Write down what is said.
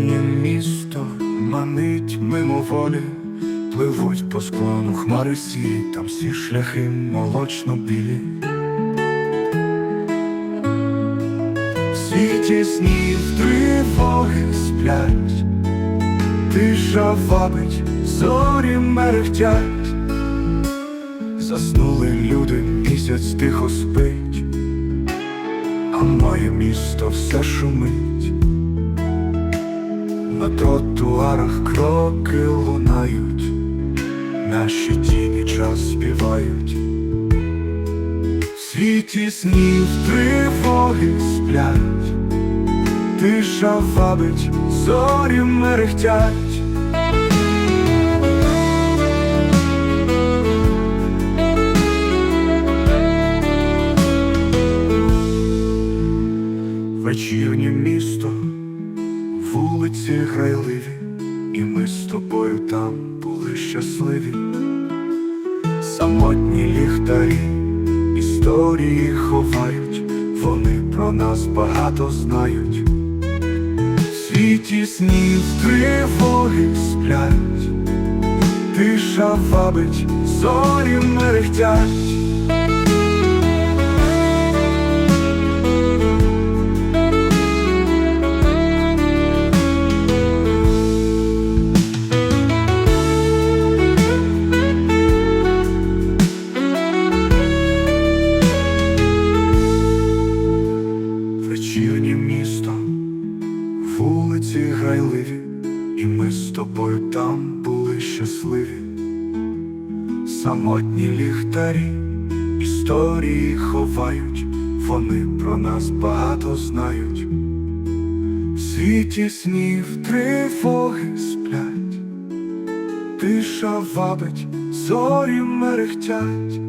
вечірнє місто манить мимоволі, пливуть по склону хмари сі, там всі шляхи молочно білі. Світі снів тривоги сплять, тиша вабить, зорі мерехтять, заснули люди, місяць тихо спить, а моє місто все шумить. Тротуарах кроки лунають, наші тіні час співають. В світі снів тривоги сплять, тиша вабить, зорі мерехтять. Вечірнє місто, вулиці грайливі, і ми з тобою там були щасливі. Самотні ліхтарі, історії ховають, вони про нас багато знають. Світі снів тривоги сплять, тиша вабить, зорі мерехтять. Грайливі, і ми з тобою там були щасливі. Самотні ліхтарі, історії ховають, вони про нас багато знають. В світі снів тривоги сплять, тиша вабить, зорі мерехтять.